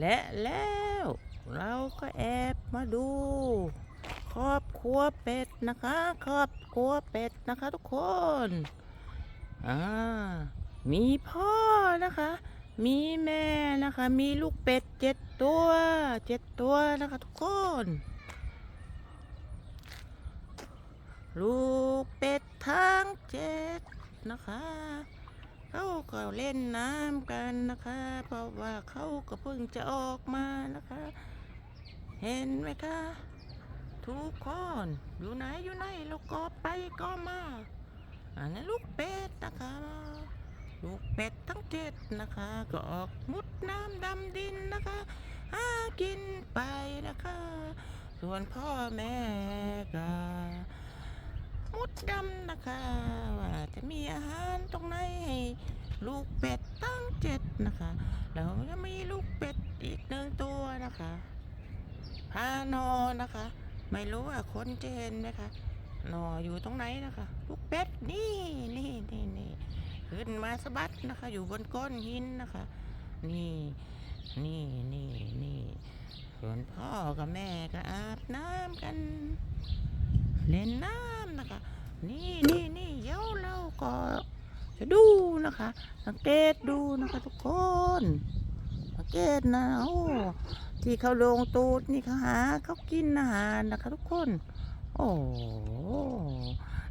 และแล้วเราก็แอบมาดู ครอบครัวเป็ดนะคะ ครอบครัวเป็ดนะคะทุกคนอ่ามีพ่อนะคะ มีแม่นะคะ มีลูกเป็ดเจ็ดตัวเจ็ดตัวนะคะทุกคน ลูกเป็ดทั้งเจ็ดนะคะ เขาก็เล่นน้ำกันนะคะ เพราะว่าเขาก็เพิ่งจะออกมานะคะ เห็นไหมคะ ทุกคนอยู่ไหนอยู่ไหนเราก็ไปก็มา อันนั้นลูกเป็ดนะคะ ลูกเป็ดทั้งเจ็ดนะคะ ก็ออกมุดน้ำดำดินนะคะหากินไปนะคะ ส่วนพ่อแม่ก็ มุดดำนะคะว่าจะมีอาหารตรงไหนให้ลูกเป็ดตั้งเจ็ดนะคะแล้วจะมีลูกเป็ดอีกหนึ่งตัวนะคะพานอนนะคะ ไม่รู้ว่าคนจะเห็นไหมคะนออยู่ตรงไหนนะคะ ลูกเป็ดนี่นี่นี่นี่ขึ้นมาสะบัดนะคะ อยู่บนก้อนหินนะคะ นี่นี่นี่นี่ส่วนพ่อกับแม่ก็อาบน้ำกัน เล่นน้ำ นี่นี่นี่เดี๋ยวเราก็จะดูนะคะ สังเกตดูนะคะทุกคน สังเกตนะโอ้ที่เขาลงตูดนี่เขาหาเขากินอาหารนะคะทุกคน โอ้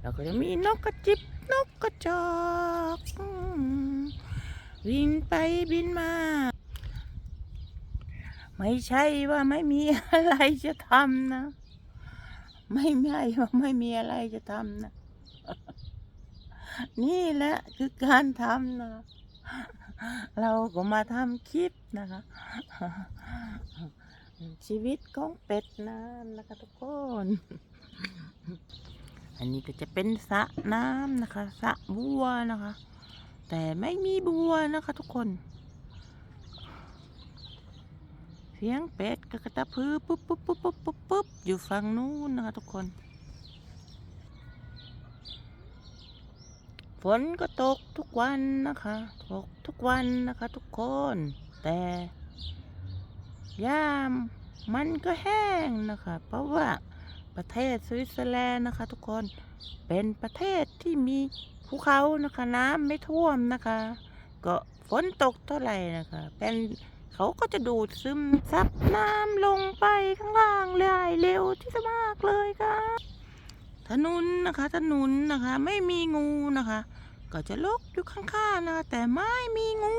แล้วก็จะมีนกกระจิบนกกระจอกบินไปบินมา ไม่ใช่ว่าไม่มีอะไรจะทำนะ ไม่ไม่ว่าไม่มีอะไรจะทำนะ นี่แหละคือการทำนะเราก็มาทำคลิปนะคะ ชีวิตของเป็ดนะนะคะทุกคน อันนี้ก็จะเป็นสระน้ำนะคะสระบัวนะคะ แต่ไม่มีบัวนะคะทุกคน เสียงเป็ดก็กระตะพือปุ๊บปุ๊บปุ๊บปุ๊บปุ๊บปุ๊บอยู่ฝั่งนู้นนะคะทุกคน ฝนก็ตกทุกวันนะคะตกทุกวันนะคะ ทุกคน แต่ยามมันก็แห้งนะคะ เพราะว่าประเทศสวิตเซอร์แลนด์นะคะ ทุกคนเป็นประเทศที่มีภูเขานะคะ น้ำไม่ท่วมนะคะ ก็ฝนตกเท่าไหร่นะคะ เป็นเขาก็จะดูดซึมซับน้ำลงไปข้างล่างเลยเร็วที่จะมากเลยค่ะ ถนนนะคะ ถนนนะคะ ไม่มีงูนะคะ ก็จะลกอยู่ข้างๆนะคะ แต่ไม่มีงู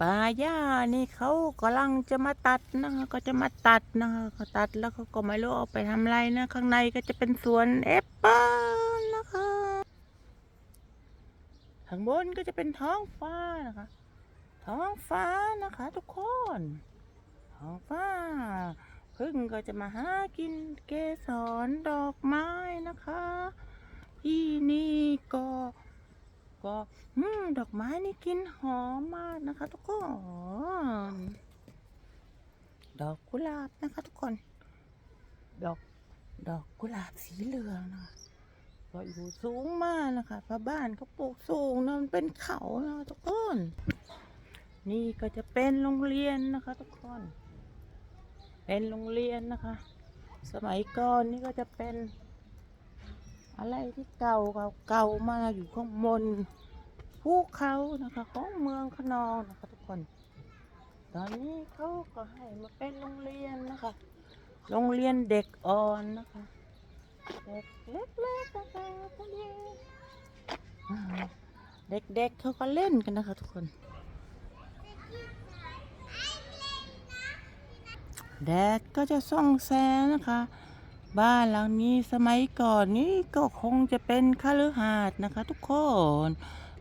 ป่าหญ้านี่เขากำลังจะมาตัดนะคะ ก็จะมาตัดนะคะก็ตัดแล้วเขาก็ไม่รู้เอาไปทำอะไรนะ ข้างในก็จะเป็นสวนแอปเปิ้ลนะคะข้างบนก็จะเป็นท้องฟ้านะคะ ท้องฟ้านะคะ ทุกคน ท้องฟ้า พึ่งก็จะมาหากินเกสรดอกไม้นะคะ ที่นี่ก็ก็อดอกไม้นี่กลินหอมมากนะคะทุกคนดอกกุหลาบนะคะทุกคน ดอกดอกกุหลาบสีเหลืองนะก็อยู่สูงมากนะคะพระบ้านเขาปลูกสูงนะมันเป็นเขานะทุกคน นี่ก็จะเป็นโรงเรียนนะคะทุกคน เป็นโรงเรียนนะคะ สมัยก่อนนี่ก็จะเป็นอะไรที่เก่าเก่าเก่ามาอยู่ข้างบนภูเขานะคะของเมืองขนองนะคะทุกคน ตอนนี้เขาก็ให้มาเป็นโรงเรียนนะคะ โรงเรียนเด็กอ่อนนะคะ เด็กเล็กๆนะคะทุกคนเด็กๆเขาก็เล่นกันนะคะทุกคน แดดก็จะส่องแสงนะคะ บ้านหลังนี้สมัยก่อนนี้ก็คงจะเป็นคฤหาสน์นะคะ ทุกคน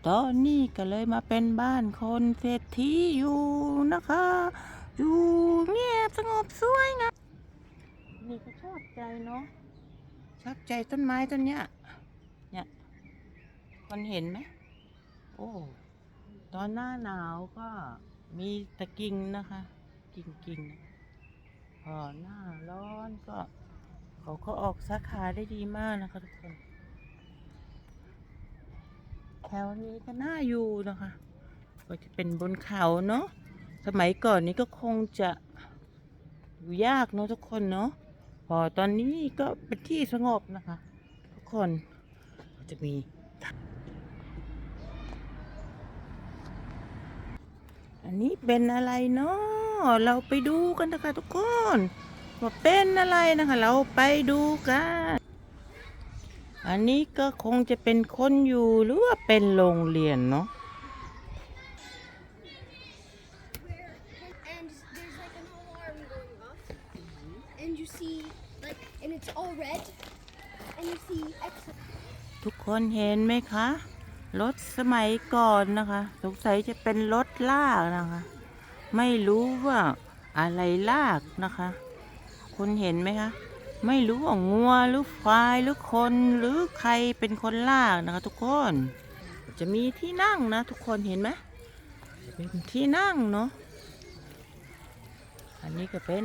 ตอนนี้ก็เลยมาเป็นบ้านคนเศรษฐีอยู่นะคะ อยู่เงียบสงบสวยงามนี่ก็ชอบใจเนาะชอบใจต้นไม้ต้นเนี้ยเนี่ยคนเห็นไหมโอ้ตอนหน้าหนาวก็มีตะกิ่งนะคะ กิ่งกิ่งๆนะ พอหน้าร้อนก็เขาก็ออกสาขาได้ดีมากนะคะทุกคน แถวนี้ก็น่าอยู่นะคะ ก็จะเป็นบนเขาเนาะ สมัยก่อนนี้ก็คงจะอยู่ยากเนาะทุกคนเนาะ พอตอนนี้ก็เป็นที่สงบนะคะ ทุกคนจะมีอันนี้เป็นอะไรเนาะ เราไปดูกันนะคะทุกคนว่าเป็นอะไรนะคะ เราไปดูกัน อันนี้ก็คงจะเป็นคนอยู่หรือว่าเป็นโรงเรียนเนาะ and there's like an alarm going off, and you see like, and it's all red, and you see X. ทุกคนเห็นไหมคะ รถสมัยก่อนนะคะ สงสัยจะเป็นรถลากนะคะ ไม่รู้ว่าอะไรลากนะคะ คุณเห็นไหมคะ ไม่รู้ว่างัวหรือควายหรือคนหรือใครเป็นคนลากนะคะ ทุกคน จะมีที่นั่งนะ ทุกคนเห็นไหมเป็นที่นั่งเนาะอันนี้ก็เป็น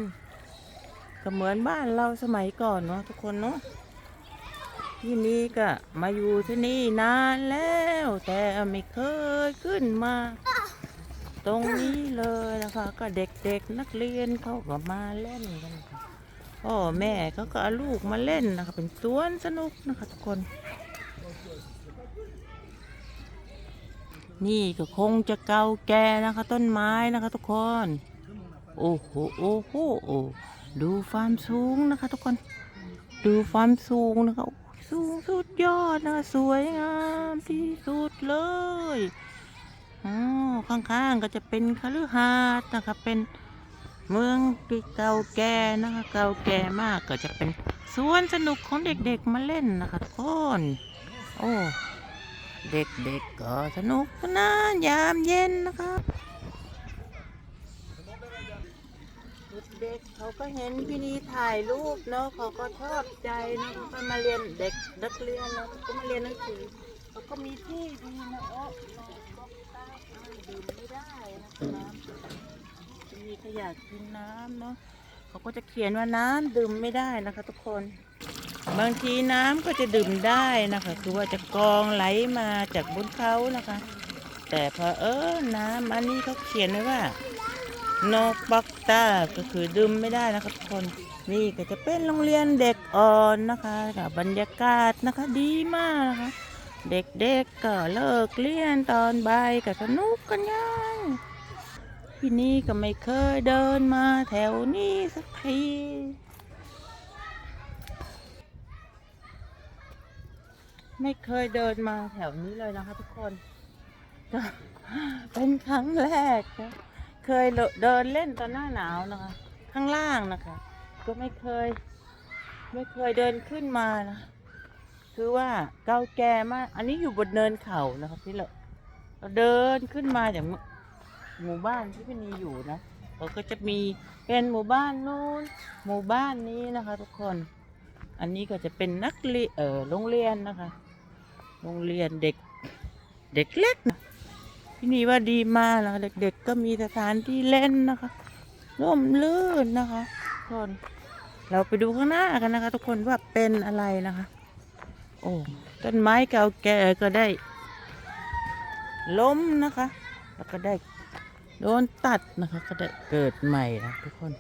ก็เหมือนบ้านเราสมัยก่อนเนาะทุกคนเนาะที่นี่ก็มาอยู่ที่นี่นานแล้ว แต่ไม่เคยขึ้นมา ตรงนี้เลยนะคะ ก็เด็กๆนักเรียนเขาก็มาเล่นกันค่ะพ่อแม่เขาก็เอาลูกมาเล่นนะคะ เป็นสวนสนุกนะคะทุกคน นี่ก็คงจะเก่าแก่นะคะ ต้นไม้นะคะทุกคน โอ้โหโอ้โหโอ้ดูความสูงนะคะ ทุกคน ดูความสูงนะคะสูงสุดยอดนะคะสวยงามที่สุดเลย อ๋อข้างๆก็จะเป็นคฤหาสน์นะคะเป็นเมืองที่เก่าแก่นะคะเก่าแก่มากก็จะเป็นสวนสนุกของเด็กๆมาเล่นนะคะทุกคนโอ้เด็กๆก็สนุกนานยามเย็นนะคะเด็กเขาก็เห็นพี่นีถ่ายรูปเนาะเขาก็ชอบใจนะเขาก็มาเรียนเด็กนักเรียนแล้วเขาก็มาเรียนหนังสือเขาก็มีที่ดีนะโอ้ มีขยะกินน้ำเนาะเขาก็จะเขียนว่าน้ำดื่มไม่ได้นะคะ ทุกคน บางทีน้ำก็จะดื่มได้นะคะ คือว่าจะกองไหลมาจากบนเขานะคะ แต่พอเออน้ำอันนี้เขาเขียนไว้ว่า no บักตาก็คือดื่มไม่ได้นะคะทุกคนนี่ก็จะเป็นโรงเรียนเด็กอ่อนนะคะกับบรรยากาศนะคะดีมากนะคะ เด็กๆก็เลิกเรียนตอนบ่ายก็สนุกกันยัง พี่นี่ก็ไม่เคยเดินมาแถวนี้สักทีไม่เคยเดินมาแถวนี้เลยนะคะทุกคน เป็นครั้งแรกนะเคยเดินเล่นตอนหน้าหนาวนะคะ ข้างล่างนะคะ ก็ไม่เคย ไม่เคยเดินขึ้นมานะ คือว่าเก่าแก่มาก อันนี้อยู่บนเนินเขานะคะพี่เลเราเดินขึ้นมาจาก หมู่บ้านที่พี่นีอยู่นะเราก็จะมีเป็นหมู่บ้านนู้นหมู่บ้านนี้นะคะ ทุกคน อันนี้ก็จะเป็นนักเรียนเออโรงเรียนนะคะ โรงเรียนเด็กเด็กเล็กนะพี่นีว่าดีมากนะคะเด็ก ๆ ก็มีสถานที่เล่นนะคะร่มรื่นนะคะทุกคนเราไปดูข้างหน้ากันนะคะ ทุกคนว่าเป็นอะไรนะคะ โอ้ต้นไม้เก่าแก่ก็ได้ล้มนะคะ แล้วก็ได้ โดนตัดนะคะก็ได้เกิดใหม่นะทุกคน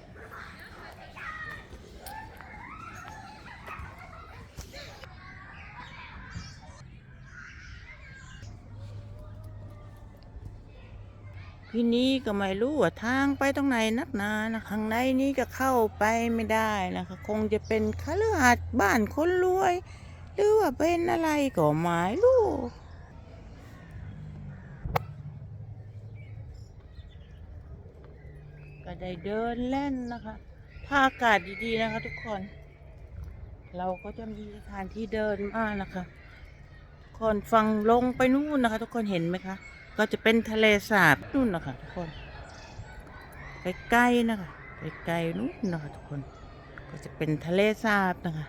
พี่นี้ก็ไม่รู้ว่าทางไปตรงไหนนักหนานะข้างในนี้ก็เข้าไปไม่ได้นะคะ คงจะเป็นคฤหาสน์บ้านคนรวย หรือว่าเป็นอะไรก็ไม่รู้ ได้เดินเล่นนะคะถ้าอากาศดีๆนะคะทุกคน เราก็จะมีสถานที่เดินมากนะคะทุกคนฟังลงไปนู่นนะคะ ทุกคนเห็นไหมคะ ก็จะเป็นทะเลสาบนู่นนะคะทุกคนใกล้ๆนะคะใกล้ๆนู่นนะคะทุกคน ก็จะเป็นทะเลสาบนะคะ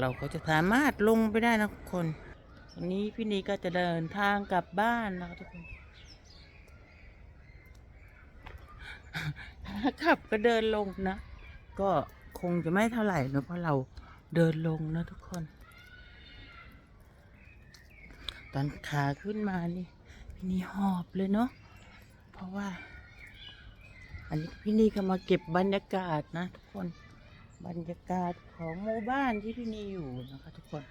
เราก็จะสามารถลงไปได้นะทุกคนวันนี้พี่นีก็จะเดินทางกลับบ้านนะคะทุกคน ถ้า ขับก็เดินลงนะ ก็คงจะไม่เท่าไหร่นะเพราะเราเดินลงนะทุกคน ตอนขาขึ้นมานี่พี่นีหอบเลยเนาะเพราะว่า อันนี้พี่นีก็มาเก็บบรรยากาศนะ ทุกคนบรรยากาศของหมู่บ้านที่พี่นีอยู่นะคะทุกคน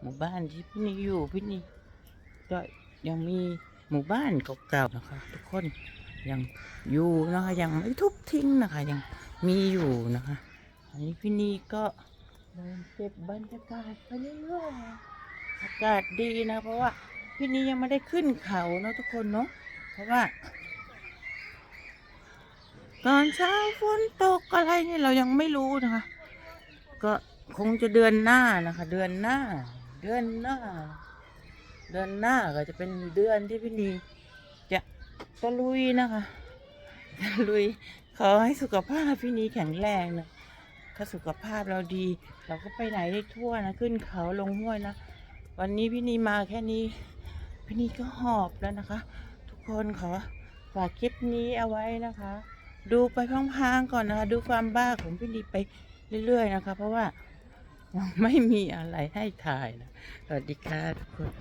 หมู่บ้านที่พี่นีอยู่พี่นีก็ยังมีหมู่บ้านเก่าๆนะคะ ทุกคน ยังอยู่นะคะยังไม่ทุบทิ้งนะคะ ยังมีอยู่นะคะอันนี้พี่นีก็เดินเก็บบรรยากาศไปเรื่อยๆอากาศดีนะ เพราะว่าพี่นียังไม่ได้ขึ้นเขาเนาะทุกคนเนาะเพราะว่าตอนเช้าฝนตกอะไรเนี่ยเรายังไม่รู้นะคะ ก็คงจะเดือนหน้านะคะ เดือนหน้า เดือนหน้า เดือนหน้าก็จะเป็นเดือนที่พี่นี ตะลุยนะคะตะลุยขอให้สุขภาพพี่นีแข็งแรงนะถ้าสุขภาพเราดี เราก็ไปไหนได้ทั่วนะขึ้นเขาลงห้วยนะวันนี้พี่นีมาแค่นี้ พี่นีก็หอบแล้วนะคะ ทุกคนขอฝากคลิปนี้เอาไว้นะคะ ดูไปพลางๆก่อนนะคะ ดูความบ้าของพี่นีไปเรื่อยๆนะคะ เพราะว่ายังไม่มีอะไรให้ถ่ายนะสวัสดีค่ะทุกคน